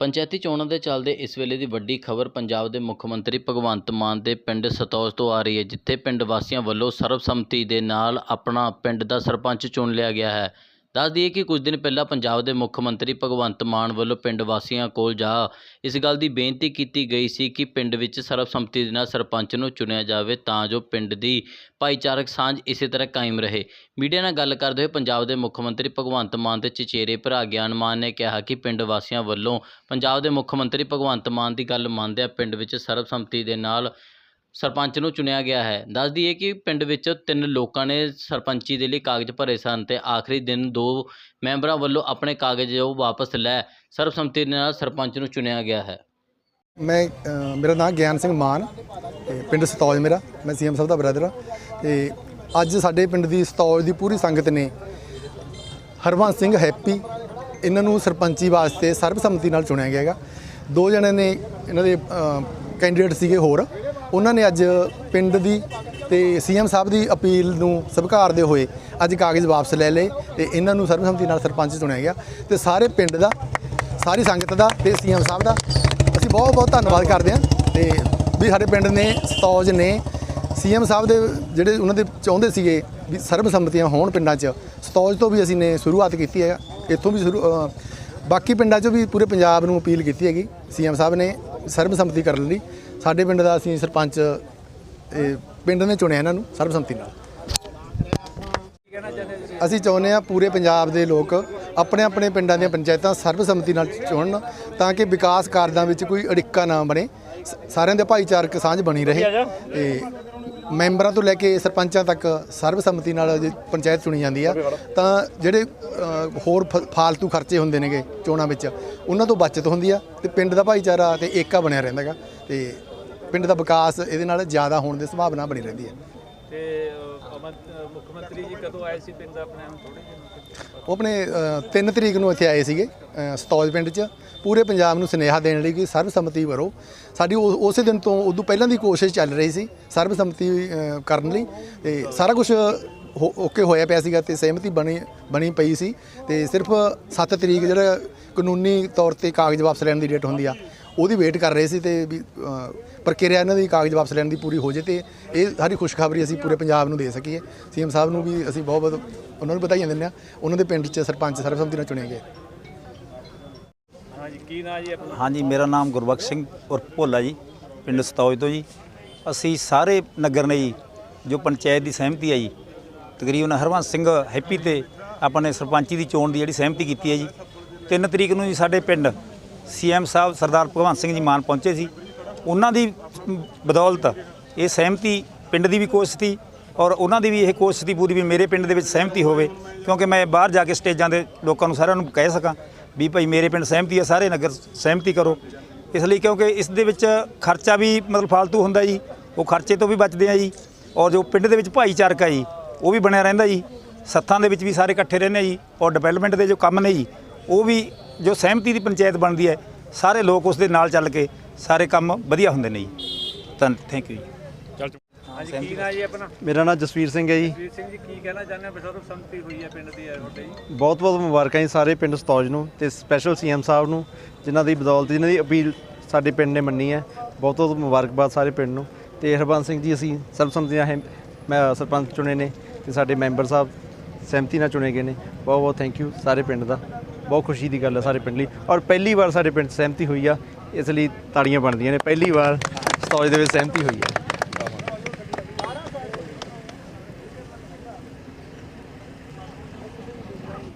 ਪੰਚਾਇਤੀ ਚੋਣਾਂ ਦੇ ਚੱਲਦੇ ਇਸ ਵੇਲੇ ਦੀ ਵੱਡੀ ਖਬਰ ਪੰਜਾਬ ਦੇ ਮੁੱਖ ਮੰਤਰੀ ਭਗਵੰਤ ਮਾਨ ਦੇ ਪਿੰਡ ਸਤੌਜ ਤੋਂ ਆ ਰਹੀ ਹੈ, ਜਿੱਥੇ ਪਿੰਡ ਵਾਸੀਆਂ ਵੱਲੋਂ ਸਰਬਸੰਮਤੀ ਦੇ ਨਾਲ ਆਪਣਾ ਪਿੰਡ ਦਾ ਸਰਪੰਚ ਚੁਣ ਲਿਆ ਗਿਆ ਹੈ। ਦੱਸ ਦਈਏ ਕਿ ਕੁਝ ਦਿਨ ਪਹਿਲਾਂ ਪੰਜਾਬ ਦੇ ਮੁੱਖ ਮੰਤਰੀ ਭਗਵੰਤ ਮਾਨ ਵੱਲੋਂ ਪਿੰਡ ਵਾਸੀਆਂ ਕੋਲ ਜਾ ਇਸ ਗੱਲ ਦੀ ਬੇਨਤੀ ਕੀਤੀ ਗਈ ਸੀ ਕਿ ਪਿੰਡ ਵਿੱਚ ਸਰਬਸੰਮਤੀ ਦੇ ਨਾਲ ਸਰਪੰਚ ਨੂੰ ਚੁਣਿਆ ਜਾਵੇ ਤਾਂ ਜੋ ਪਿੰਡ ਦੀ ਭਾਈਚਾਰਕ ਸਾਂਝ ਇਸੇ ਤਰ੍ਹਾਂ ਕਾਇਮ ਰਹੇ। ਮੀਡੀਆ ਨਾਲ ਗੱਲ ਕਰਦੇ ਹੋਏ ਪੰਜਾਬ ਦੇ ਮੁੱਖ ਮੰਤਰੀ ਭਗਵੰਤ ਮਾਨ ਦੇ ਚਚੇਰੇ ਭਰਾ ਗਿਆਨ ਮਾਨ ਨੇ ਕਿਹਾ ਕਿ ਪਿੰਡ ਵਾਸੀਆਂ ਵੱਲੋਂ ਪੰਜਾਬ ਦੇ ਮੁੱਖ ਮੰਤਰੀ ਭਗਵੰਤ ਮਾਨ ਦੀ ਗੱਲ ਮੰਨਦਿਆਂ ਪਿੰਡ ਵਿੱਚ ਸਰਬਸੰਮਤੀ ਦੇ ਨਾਲ ਸਰਪੰਚ ਨੂੰ ਚੁਣਿਆ ਗਿਆ ਹੈ। ਦੱਸ ਦਈਏ ਕਿ ਪਿੰਡ ਵਿੱਚ ਤਿੰਨ ਲੋਕਾਂ ਨੇ ਸਰਪੰਚੀ ਦੇ ਲਈ ਕਾਗਜ਼ ਭਰੇ ਸਨ ਅਤੇ ਆਖਰੀ ਦਿਨ ਦੋ ਮੈਂਬਰਾਂ ਵੱਲੋਂ ਆਪਣੇ ਕਾਗਜ਼ ਉਹ ਵਾਪਸ ਲੈ ਸਰਬਸੰਮਤੀ ਨਾਲ ਸਰਪੰਚ ਨੂੰ ਚੁਣਿਆ ਗਿਆ ਹੈ। ਮੈਂ ਅ, ਮੇਰਾ ਨਾਮ ਗਿਆਨ ਸਿੰਘ ਮਾਨ ਤੇ ਪਿੰਡ ਸਤੌਜ ਮੇਰਾ। ਮੈਂ ਸੀਐਮ ਸਾਹਿਬ ਦਾ ਬ੍ਰਦਰ ਹਾਂ ਤੇ ਅੱਜ ਸਾਡੇ ਪਿੰਡ ਦੀ ਸਤੌਜ ਦੀ ਪੂਰੀ ਸੰਗਤ ਨੇ ਹਰਵੰਸ ਸਿੰਘ ਹੈਪੀ ਇਹਨਾਂ ਨੂੰ ਸਰਪੰਚੀ ਵਾਸਤੇ ਸਰਬਸੰਮਤੀ ਨਾਲ ਚੁਣਿਆ ਗਿਆ ਹੈਗਾ। ਦੋ ਜਣੇ ਨੇ ਇਹਨਾਂ ਦੇ ਕੈਂਡੀਡੇਟ ਸੀਗੇ ਹੋਰ। ਉਹਨਾਂ ਨੇ ਅੱਜ ਪਿੰਡ ਦੀ ਤੇ ਸੀਐਮ ਸਾਹਿਬ ਦੀ ਅਪੀਲ ਨੂੰ ਸਵੀਕਾਰਦੇ ਹੋਏ ਅੱਜ ਕਾਗਜ਼ ਵਾਪਸ ਲੈ ਲਏ ਤੇ ਇਹਨਾਂ ਨੂੰ ਸਰਬਸੰਮਤੀ ਨਾਲ ਸਰਪੰਚ ਚੁਣਿਆ ਗਿਆ ਤੇ ਸਾਰੇ ਪਿੰਡ ਦਾ, ਸਾਰੀ ਸੰਗਤ ਦਾ ਤੇ ਸੀਐਮ ਸਾਹਿਬ ਦਾ ਅਸੀਂ ਬਹੁਤ ਬਹੁਤ ਧੰਨਵਾਦ ਕਰਦੇ ਹਾਂ ਤੇ ਵੀ ਸਾਡੇ ਪਿੰਡ ਨੇ, ਸਤੌਜ ਨੇ ਸੀਐਮ ਸਾਹਿਬ ਦੇ ਜਿਹੜੇ ਉਹਨਾਂ ਦੇ ਚਾਹੁੰਦੇ ਸੀਗੇ ਵੀ ਸਰਬਸੰਮਤੀਆਂ ਹੋਣ ਪਿੰਡਾਂ 'ਚ, ਸਤੌਜ ਤੋਂ ਵੀ ਅਸੀਂ ਨੇ ਸ਼ੁਰੂਆਤ ਕੀਤੀ ਹੈ, ਇੱਥੋਂ ਵੀ ਸ਼ੁਰੂ ਬਾਕੀ ਪਿੰਡਾਂ 'ਚੋਂ ਵੀ ਪੂਰੇ ਪੰਜਾਬ ਨੂੰ ਅਪੀਲ ਕੀਤੀ ਹੈਗੀ ਸੀਐਮ ਸਾਹਿਬ ਨੇ ਸਰਬਸੰਮਤੀ ਕਰਨ ਲਈ। ਸਾਡੇ ਪਿੰਡ ਦਾ ਅਸੀਂ ਸਰਪੰਚ ਇਹ ਪਿੰਡ ਨੇ ਚੁਣਿਆ ਇਹਨਾਂ ਨੂੰ ਸਰਬਸੰਮਤੀ ਨਾਲ। ਅਸੀਂ ਚਾਹੁੰਦੇ ਹਾਂ ਪੂਰੇ ਪੰਜਾਬ ਦੇ ਲੋਕ ਆਪਣੇ ਆਪਣੇ ਪਿੰਡਾਂ ਦੀਆਂ ਪੰਚਾਇਤਾਂ ਸਰਬਸੰਮਤੀ ਨਾਲ ਚੁਣਨ ਤਾਂ ਕਿ ਵਿਕਾਸ ਕਾਰਜਾਂ ਵਿੱਚ ਕੋਈ ਅੜਿੱਕਾ ਨਾ ਬਣੇ ਸਾਰਿਆਂ ਦੇ ਭਾਈਚਾਰਕ ਸਾਂਝ ਬਣੀ ਰਹੇ। ਤੇ ਮੈਂਬਰਾਂ ਤੋਂ ਲੈ ਕੇ ਸਰਪੰਚਾਂ ਤੱਕ ਸਰਬਸੰਮਤੀ ਨਾਲ ਜੇ ਪੰਚਾਇਤ ਚੁਣੀ ਜਾਂਦੀ ਆ ਤਾਂ ਜਿਹੜੇ ਹੋਰ ਫਾਲਤੂ ਖਰਚੇ ਹੁੰਦੇ ਨੇਗੇ ਚੋਣਾਂ ਵਿੱਚ ਉਹਨਾਂ ਤੋਂ ਬਚਤ ਹੁੰਦੀ ਆ ਤੇ ਪਿੰਡ ਦਾ ਭਾਈਚਾਰਾ ਤੇ ਏਕਾ ਬਣਿਆ ਰਹਿੰਦਾ ਗਾ ਤੇ ਪਿੰਡ ਦਾ ਵਿਕਾਸ ਇਹਦੇ ਨਾਲ ਜ਼ਿਆਦਾ ਹੋਣ ਦੀ ਸੰਭਾਵਨਾ ਬਣੀ ਰਹਿੰਦੀ ਹੈ। ਤੇ ਅਹ, ਅਮਨ- ਅਹ, ਮੁੱਖ ਮੰਤਰੀ ਜੀ ਕਦੋਂ ਆਏ ਸੀ ਪਿੰਡ ਆਪਣੇ ਆਪ ਥੋੜੇ ਜਿਹੇ ਉਹ ਆਪਣੇ 3 ਤਰੀਕ ਨੂੰ ਇੱਥੇ ਆਏ ਸੀਗੇ ਸਤੌਜ ਪਿੰਡ 'ਚ। ਪੂਰੇ ਪੰਜਾਬ ਨੂੰ ਸੁਨੇਹਾ ਦੇਣ ਲਈ ਕਿ ਸਰਬਸੰਮਤੀ ਕਰੋ ਸਾਡੀ ਉਸੇ ਦਿਨ ਤੋਂ ਉਦੋਂ ਪਹਿਲਾਂ ਦੀ ਕੋਸ਼ਿਸ਼ ਚੱਲ ਰਹੀ ਸੀ ਸਰਬਸੰਮਤੀ ਕਰਨ ਲਈ। ਤੇ ਸਾਰਾ ਕੁਝ ਓਕੇ ਹੋਇਆ ਪਿਆ ਸੀਗਾ ਤੇ ਸਹਿਮਤੀ ਬਣੀ ਬਣੀ ਪਈ ਸੀ। ਤੇ ਸਿਰਫ 7 ਤਰੀਕ ਜਿਹੜਾ ਕਾਨੂੰਨੀ ਤੌਰ ਤੇ ਕਾਗਜ਼ ਵਾਪਸ ਲੈਣ ਦੀ ਡੇਟ ਹੁੰਦੀ ਆ ਉਹਦੀ ਵੇਟ ਕਰ ਰਹੇ ਸੀ ਤੇ ਵੀ ਅ, ਪ੍ਰਕਿਰਿਆ ਇਹਨਾਂ ਦੀ ਕਾਗਜ਼ ਵਾਪਸ ਲੈਣ ਦੀ ਪੂਰੀ ਹੋ ਜੇ ਤੇ ਇਹ ਸਾਰੀ ਖੁਸ਼ਖਬਰੀ ਅਸੀਂ ਪੂਰੇ ਪੰਜਾਬ ਨੂੰ ਦੇ ਸਕੀਏ। ਸੀਐਮ ਸਾਹਿਬ ਨੂੰ ਵੀ ਅਸੀਂ ਬਹੁਤ ਬਹੁਤ ਉਹਨਾਂ ਨੂੰ ਵਧਾਈਆਂ ਦਿੰਦੇ ਆ ਉਹਨਾਂ ਦੇ ਪਿੰਡ 'ਚ ਸਰਪੰਚ ਸਰਬਸੰਮਤੀ ਨਾਲ ਚੁਣੇ ਗਏ। ਹਾਂਜੀ ਕੀ ਨਾਂ ਜੀ ਆਪਣਾ? ਹਾਂਜੀ ਮੇਰਾ ਨਾਮ ਗੁਰਬਖਸ਼ ਸਿੰਘ ਉਰਫ ਭੋਲਾ ਜੀ ਪਿੰਡ ਸਤੌਜ ਤੋਂ ਜੀ। ਅਸੀਂ ਸਾਰੇ ਨਗਰ ਨੇ ਜੀ ਜੋ ਪੰਚਾਇਤ ਦੀ ਸਹਿਮਤੀ ਹੈ ਜੀ ਤਕਰੀਬਨ ਹਰਵੰਸ ਸਿੰਘ ਹੈਪੀ ਤੇ ਆਪਾਂ ਨੇ ਸਰਪੰਚੀ ਦੀ ਚੋਣ ਦੀ ਜਿਹੜੀ ਸਹਿਮਤੀ ਕੀਤੀ ਹੈ ਜੀ। 3 ਤਰੀਕ ਨੂੰ ਜੀ ਸਾਡੇ ਪਿੰਡ ਸੀਐਮ ਸਾਹਿਬ ਸਰਦਾਰ ਭਗਵੰਤ ਸਿੰਘ ਜੀ ਮਾਨ ਪਹੁੰਚੇ ਸੀ। ਉਹਨਾਂ ਦੀ ਬਦੌਲਤ ਇਹ ਸਹਿਮਤੀ ਪਿੰਡ ਦੀ ਵੀ ਕੋਸ਼ਿਸ਼ ਸੀ ਔਰ ਉਹਨਾਂ ਦੀ ਵੀ ਇਹ ਕੋਸ਼ਿਸ਼ ਸੀ ਪੂਰੀ ਵੀ ਮੇਰੇ ਪਿੰਡ ਦੇ ਵਿੱਚ ਸਹਿਮਤੀ ਹੋਵੇ। ਕਿਉਂਕਿ ਮੈਂ ਬਾਹਰ ਜਾ ਕੇ ਸਟੇਜਾਂ ਦੇ ਲੋਕਾਂ ਨੂੰ ਸਾਰਿਆਂ ਨੂੰ ਕਹਿ ਸਕਾਂ ਵੀ ਭਾਈ ਮੇਰੇ ਪਿੰਡ ਸਹਿਮਤੀ ਹੈ, ਸਾਰੇ ਨਗਰ ਸਹਿਮਤੀ ਕਰੋ। ਇਸ ਲਈ ਕਿਉਂਕਿ ਇਸ ਦੇ ਵਿੱਚ ਖਰਚਾ ਵੀ ਮਤਲਬ ਫालतू ਹੁੰਦਾ ਜੀ, ਉਹ ਖਰਚੇ ਤੋਂ ਵੀ ਬਚਦੇ ਆ ਜੀ ਔਰ ਜੋ ਪਿੰਡ ਦੇ ਵਿੱਚ ਭਾਈਚਾਰਕ ਹੈ ਜੀ, ਉਹ ਵੀ ਬਣਿਆ ਰਹਿੰਦਾ ਜੀ। ਸੱਥਾਂ ਦੇ ਵਿੱਚ ਵੀ ਸਾਰੇ ਇਕੱਠੇ ਰਹਿੰਦੇ ਜੀ ਔਰ ਡਿਵੈਲਪਮੈਂਟ ਦੇ ਜੋ ਕੰਮ ਨੇ ਜੀ, ਉਹ ਵੀ ਜੋ ਸਹਿਮਤੀ ਦੀ ਪੰਚਾਇਤ ਬਣਦੀ ਹੈ ਸਾਰੇ ਲੋਕ ਉਸ ਦੇ ਨਾਲ ਚੱਲ ਕੇ ਸਾਰੇ ਕੰਮ ਵਧੀਆ ਹੁੰਦੇ ਨੇ ਜੀ। ਤਾਂ ਥੈਂਕ ਯੂ ਜੀ। ਹਾਂਜੀ ਕੀ ਨਾਂ ਜੀ ਆਪਣਾ? ਮੇਰਾ ਨਾਮ ਜਸਵੀਰ ਸਿੰਘ ਹੈ ਜੀ। ਵੀਰ ਸਿੰਘ ਜੀ ਕੀ ਕਹਿਣਾ ਚਾਹੁੰਦੇ ਹੋ? ਸਰਵ ਸੰਮਤੀ ਹੋਈ ਹੈ ਪਿੰਡ ਦੀ ਤੁਹਾਡੇ ਜੀ। ਬਹੁਤ ਬਹੁਤ ਮੁਬਾਰਕਾਂ ਜੀ ਸਾਰੇ ਪਿੰਡ ਸਤੌਜ ਨੂੰ ਤੇ ਸਪੈਸ਼ਲ ਸੀਐਮ ਸਾਹਿਬ ਨੂੰ ਜਿਨ੍ਹਾਂ ਦੀ ਬਦੌਲਤ ਜਿਨ੍ਹਾਂ ਦੀ ਅਪੀਲ ਸਾਡੇ ਪਿੰਡ ਨੇ ਮੰਨੀ ਹੈ। ਬਹੁਤ ਬਹੁਤ ਮੁਬਾਰਕਬਾਦ ਸਾਰੇ ਪਿੰਡ ਨੂੰ। ਤੇ ਹਰਬੰਸ ਸਿੰਘ ਜੀ ਅਸੀਂ ਸਰਬਸੰਮਤੀ ਨਾਲ ਹੈ- ਮੈਂ ਸਰਪੰਚ ਚੁਣੇ ਨੇ ਤੇ ਸਾਡੇ ਮੈਂਬਰ ਸਾਹਿਬ ਸਹਿਮਤੀ ਨਾਲ ਚੁਣੇ ਗਏ ਨੇ। ਬਹੁਤ ਬਹੁਤ ਥੈਂਕ ਯੂ ਸਾਰੇ ਪਿੰਡ ਦਾ। ਬਹੁਤ ਖੁਸ਼ੀ ਦੀ ਗੱਲ ਹੈ ਸਾਰੇ ਪਿੰਡ ਲਈ। ਔਰ ਪਹਿਲੀ ਵਾਰ ਸਾਡੇ ਪਿੰਡ 'ਚ ਸਹਿਮਤੀ ਹੋਈ ਆ, ਇਸ ਲਈ ਤਾੜੀਆਂ ਬਣਦੀਆਂ ਨੇ। ਪਹਿਲੀ ਵਾਰ ਸਤੌਜ ਦੇ ਵਿੱਚ ਸਹਿਮਤੀ ਹੋਈ ਆ।